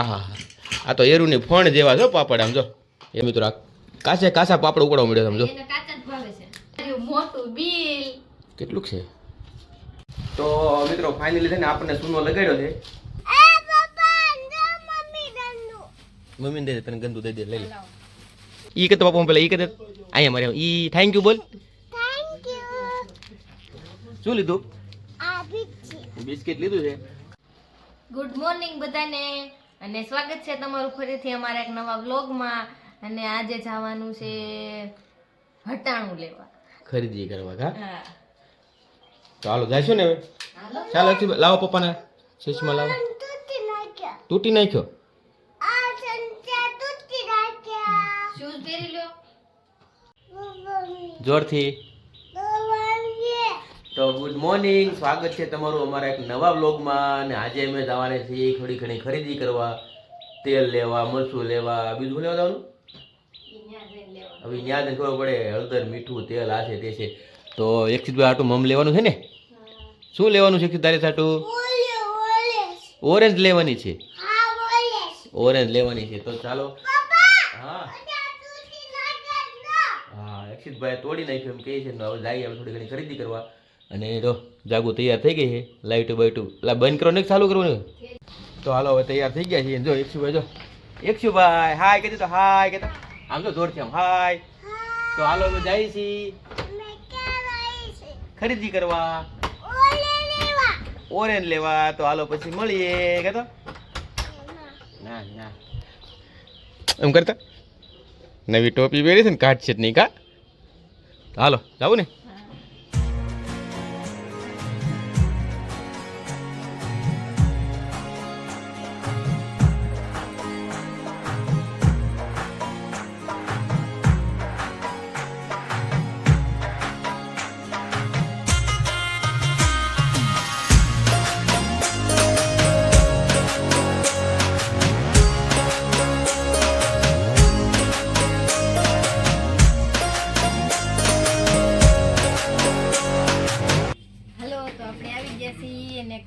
આહા. આ તો એરુની ફણ જેવા છો પાપડ આમ જો. એ મિત્રો આ કાસે કાસા પાપડ ઉકળવા મળ્યો સમજો એને કાચા જ ભાવે છે. આર્યું મોટું બિલ. કેટલું છે? તો મિત્રો ફાઇનલી છે ને આપણને સૂનો લગાડ્યો છે. મમ્મી દે દે તને ગંદુ દઈ દે લઈ લે. ઈ કે તો બાપા પેલા ઈ કે દે. અહીંયા મારે ઈ થેન્ક યુ બોલ. શું લીધું? બિસ્કિટ. લીધું છે? ગુડ મોર્નિંગ બધાને. અને સ્વાગત છે તમારું ફરીથી અમારા એક નવા બ્લોગમાં અને આજે જવાનું છે હટાણું લેવા. ખરીદી કરવા કા? હા. ચાલો જઈશું ને હવે? ચાલો લાવો પપ્પાને. શીશમાં લાવો. તૂટી નાખ્યો. શૂઝ પહેરી લ્યો જોરથી. તો ગુડ મોર્નિંગ સ્વાગત છે તમારું અમારા એક નવા બ્લોગમાં અને આજે અમે જવાને છીએ થોડી ઘણી ખરીદી કરવા. તેલ લેવા, મરચું લેવા, બીજું લેવા જવાનું? હવે ત્યાં જઈને ખબર પડે, હળદર, મીઠું, તેલ, આ છે, તે છે. તો એક ભાઈ આટું મમ લેવાનું છે ને? શું લેવાનું છે તારે સાટું? ઓરેન્જ લેવાની છે. ઓરેન્જ લેવાની છે. તો ચાલો. હા. હા અક્ષિતભાઈ તોડી નાખ્યું એમ કહે છે. હવે જઈએ હવે થોડી ઘણી ખરીદી કરવા. અને જો, જાગુ તૈયાર થઈ ગઈ છે, લાઈટું બાઈટું. એટલે બંધ કરો ને ચાલુ કરવાનું? તો હાલો, હવે તૈયાર થઈ ગયા છીએ. જો, એકશુભાઈ જો. એકશુભાઈ, હાય કહેતી તો, હાય કહેતા. આમ તો જોરથી આમ, હાય. તો હાલો, હવે જાય છીએ. ખરીદી કરવા. ઓરેન્જ લેવા. તો હાલો, પછી મળીએ, કહેતો. ના ના. એમ કરતા? નવી ટોપી પહેરી છે ને કાઢ છે નહીં કા? હાલો, જાવું ને?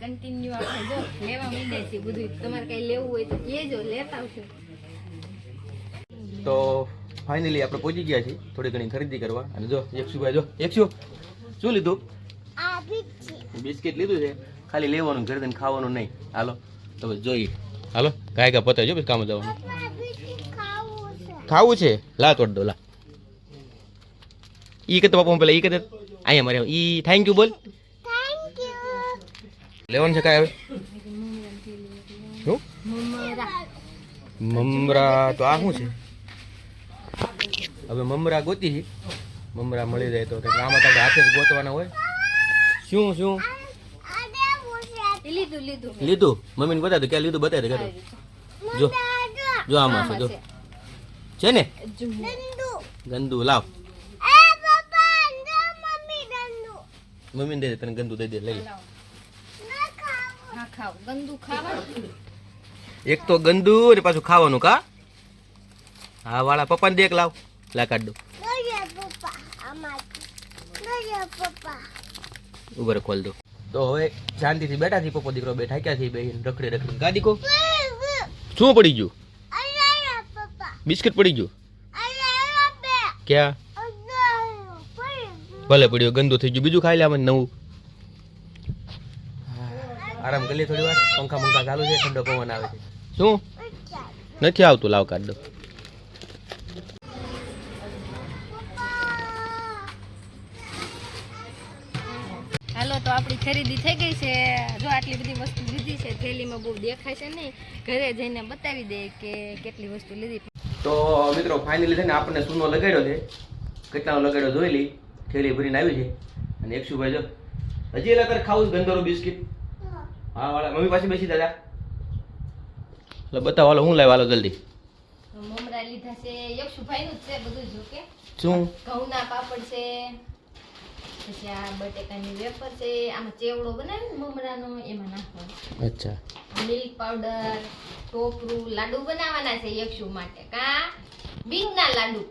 કન્ટિન્યુ આપણે જો લેવા માંડ્યા છે બધું. તમારે કઈ લેવું હોય તો કહેજો લેતા આવજો. તો ફાઇનલી આપણે પહોંચી ગયા છીએ થોડી ઘણી ખરીદી કરવા. અને જો એકશુભાઈ જો એકશુ શું લીધું? બિસ્કિટ. લીધું છે? ખાલી લેવાનું ઘરે ખાવાનું નહીં. હાલો તો બસ જોઈએ. હાલો ગાય ગા પતાવી જો પછી કામ જવાનું. ખાવું છે. લા તોડ દો લા. ઈ કે તો બાપુ પેલા ઈ કે દે. અહીંયા મારે ઈ થેન્ક યુ બોલ. લેવાનું છે કાંઈ હવે? મમરા. તો આ શું છે? હવે મમરા ગોતી છે. મમરા મળી જાય તો આમાં આપણે હાથે જ ગોતવાના હોય. શું શું? લીધું. મમ્મીને બતાવી દો ક્યાં લીધું બતાવી દે. જો. જો આમાં છે જો. છે ને? ગંદુ લાવ. મમ્મીને દે તને ગંદુ દઈ દે લઈ લે. ખાવ. ગંદુ ખાવાનું એક તો ગંદુ ને પાછું ખાવાનું કા? હા વાળા પપ્પાને દેખ લાવ. લા કાઢ દો. ઉભર ખોલ દો. તો હવે શાંતિથી બેઠા છીએ પપ્પો દીકરો બેઠા ક્યાં છે બે રખડી રખડી. કા દીકો. શું પડી ગયું? બિસ્કિટ પડી ગયું? ક્યાં? ભલે પડ્યો ગંદુ થઈ ગયું. બીજું ખાઈ લે આમાં નવું. આરામ કરી લે થોડી વાર. પંખા પંખા ચાલુ છે ઠંડો પવન આવે છે. શું? નથી આવતું લાવ કાઢ દો. હાલો તો આપણી ખરીદી થઈ ગઈ છે. જો આટલી બધી વસ્તુ લીધી છે થેલીમાં બહુ દેખાય છે નહીં. ઘરે જઈને બતાવી દે કે કેટલી વસ્તુ લીધી. તો મિત્રો ફાઇનલી થઈને ને આપણને સૂનો લગાડ્યો છે. કેટલાનો લગાડ્યો જોઈ લઈ. થેલી ભરીને આવી છે. અને એકશુભાઈ જો હજી અલગ તારે ખાવું ગંદોરું બિસ્કિટ? હા વાળા મમ્મી પાસે બેસી દાદા એટલે બતાવો હાલો હું લાવ્યો હાલો જલ્દી. મમરા લીધા છે યક્ષુભાઈ નું છે બધું જો કે. શું? ઘઉંના પાપડ છે પછી આ બટેકાની વેફર છે આમાં ચેવડો બનાવે ને મમરાનો એમાં નાખવાનો. અચ્છા. મિલ્ક પાવડર ટોપરું લાડુ બનાવવાના છે યક્ષુ માટે. કા? બીજના લાડુ.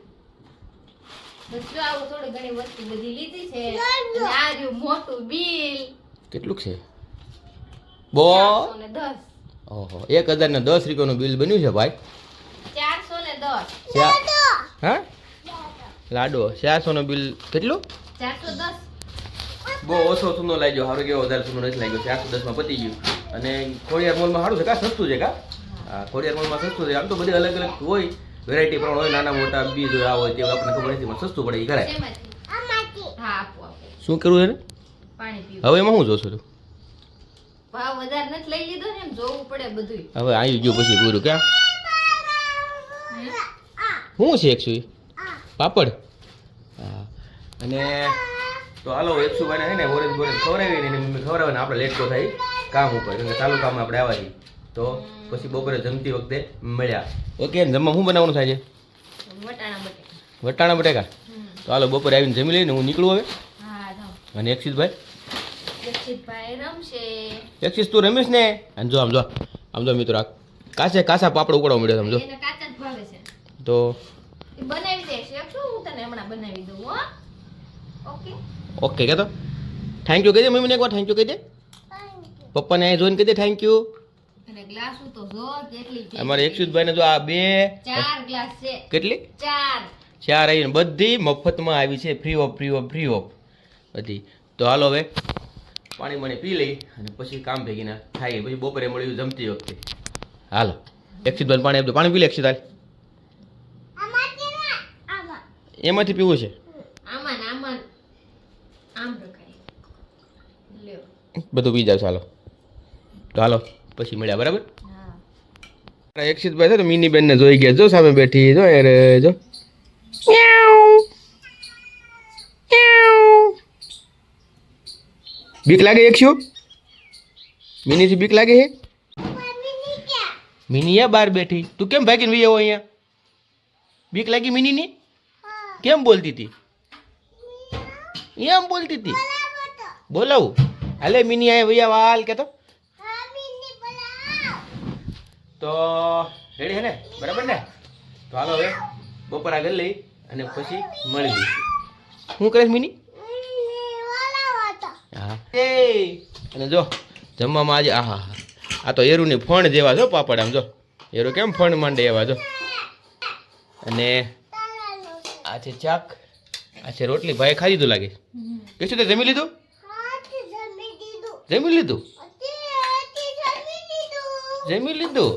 બસ જો આવું થોડી ઘણી વસ્તુ બધી લીધી છે. આ રહ્યું મોટું બિલ. કેટલું છે? બો. ઓહો એક હજાર ને દસ રૂપિયાનું બિલ બન્યું છે ભાઈ. ચારસો ને દસ. હા? લાડો. ચારસો નું બિલ કેટલું? ચારસો દસ. બહુ ઓછો સુનો લાગ્યો સારું કેવો વધારે સુનો નથી લાગ્યો. ચારસો દસમાં પતી ગયું. અને ખોડિયાર મોલમાં સારું છે કા? સસ્તું છે કા? હા ખોડિયાર મોલમાં સસ્તું છે. આમ તો બધી અલગ અલગ હોય. વેરાયટી પ્રમાણે હોય નાના મોટા બીજ હોય આ હોય તે આપણને ખબર નથી પણ સસ્તું પડે એ કરાય શેમાંથી? હા આપો આપો. શું કરવું છે ને? હવે એમાં શું જોશો? તું ભાવ વધારે નથી લઈ લીધો ને એમ જોવું પડે બધું હવે આવી ગયું પછી પૂરું ક્યાં? શું છે એકસો પાપડ? અને તો હાલો એકસો ભાઈને છે ને ઓરેજ બોરેજ ખવડાવી ને મમ્મી ખવડાવે ને આપણે લેટ તો થાય કામ ઉપર કારણ કે ચાલુ કામ આપણે આવવાથી છીએ. તો પછી બપોરે જમતી વખતે મળ્યા. ઓકે જમવા શું બનાવવાનું થાય છે? વટાણા બટેકા. તો હાલો બપોરે આવીને જમી લઈને હું નીકળું હવે. અને એકસીસભાઈ? રમશે. એકસીસ તું રમીશ ને? અને જો આમ જો આમ જો મિત્રો કાસે કાસા પાપડ ઉકળવા મળ્યો સમજો એને કાચા જ ભાવે છે. તો બનાવી દે છે. શું હું તને હમણાં બનાવી દઉં હો. ઓકે? ઓકે કે તો. થેન્ક યુ કહી દે મમ્મીને એકવાર થેન્ક યુ કહી દે. પપ્પાને અહીં જોઈને કહી દે થેન્ક યુ. અમારે એકસુદભાઈને જો આ બે ચાર ગ્લાસ છે. કેટલી? ચાર. ચાર આવીને બધી મફતમાં આવી છે. Free of free of free of બધી. તો હાલો હવે. પાણી મને પી લઈ અને પછી કામ ભેગીને થાય પછી બપોરે મળ્યું જમતી વખતે. હાલો. ભાઈ પાણી આપજો. પાણી પી લે એકસીદ હાલ એમાંથી પીવું છે? બધું પી જાવ ચાલો. તો હાલો પછી મળ્યા બરાબર? હા. એકસીતભાઈ છે ને મિની બેન ને જોઈ ગયા જો સામે બેઠી જો અરે જો. બીક લાગે એકશુ? મિની થી બીક લાગે હે મિની બાર બેઠી. તું કેમ ભાગીને વી આવો અહીંયા? બીક લાગી મિની ની કેમ બોલતી હતી? એમ બોલતી હતી? બોલાવું. હાલે મિની અહીંયા વૈયા વાલ કે તો તો રેડી હે ને? બરાબર ને? તો હાલો હવે બપોર આગળ લઈ અને પછી મળી શું કરે છે મિની? અને જો જમવામાં આજે આહા આ તો એરુની ફણ જેવા છો પાપડ આમ જો. એરું કેમ ફણ માંડે એવા જો. અને આ છે ચાક આ છે રોટલી. ભાઈ ખાઈ દીધું લાગે? કે શું તે જમી લીધું? જમી લીધું? જમી લીધું?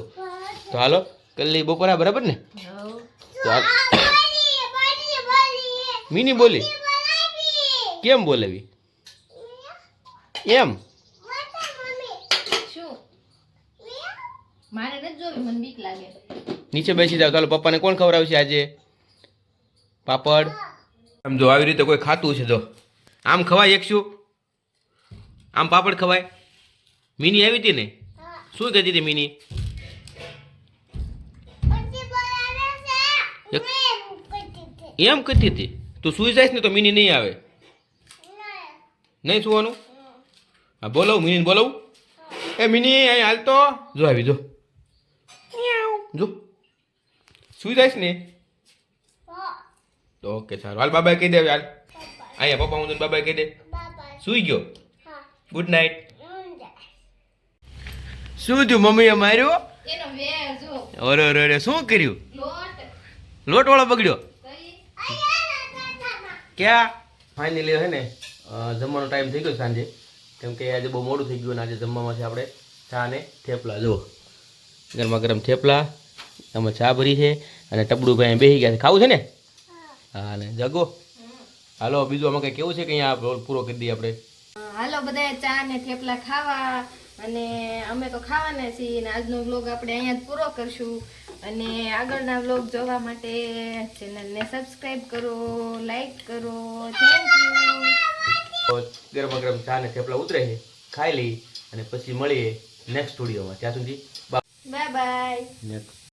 તો હાલો કલ્લી બપોરા બરાબર ને? મિની બોલી? કેમ બોલાવી? એમ? શું? મારે નથી જોવી મને બીક લાગે. નીચે બેસી જાવ ચાલો પપ્પાને કોણ ખવડાવશે આજે? પાપડ? આમ જો આવી રીતે કોઈ ખાતું છે જો. આમ ખવાય એક શું? આમ પાપડ ખવાય? મિની આવી હતી ને? શું કહેતી હતી મિની? એક- એમ કહેતી હતી? તું સુઈ જાય ને તો મિની નહીં આવે. નહીં સુવાનું? હા બોલાવું મિની બોલાવું એ મિની અહીં હાલ તો. જો આવી જો. જો. સુઈ જઈશ ને? તો ઓકે સારું. હાલ બાબાએ કહી દે હાલ. અહીંયા પપ્પા હું બાબાએ કહી દે. સુઈ ગયો? ગુડ નાઇટ શું થયું મમ્મીએ માર્યો? એનો વેર જો. અરે અરે અરે શું કર્યું? લોટ. લોટ વાળો બગડ્યો ક્યાં? ફાઇનલી હે ને. જમવાનો ટાઈમ થઈ ગયો સાંજે. કેમ કે આજે બહુ મોડું થઈ ગયું અને આજે જમવામાં છે આપણે ચા ને થેપલા. જુઓ. ગરમા ગરમ થેપલા, આમાં ચા ભરી છે અને ટબડું ભાઈ બેસી ગયા છે. ખાવું છે ને? હા, ને જગો. હાલો, બીજું અમે કેવું છે કે અહીંયા પૂરો કરી દઈએ આપણે? હાલો બધા ચા ને થેપલા ખાવા. અને અમે તો ખાવાના છીએ અને આજનો વ્લોગ આપણે અહીંયા જ પૂરો કરશું. અને આગળના વ્લોગ જોવા માટે ચેનલને સબસ્ક્રાઈબ કરો, લાઈક કરો. થેન્ક યુ તો ગરમા ગરમ ચા ને થેપલા ઉતરે છે ખાઈ લઈ અને પછી મળીએ નેક્સ્ટ સ્ટુડિયોમાં ત્યાં સુધી બાય બાય નેક્સ્ટ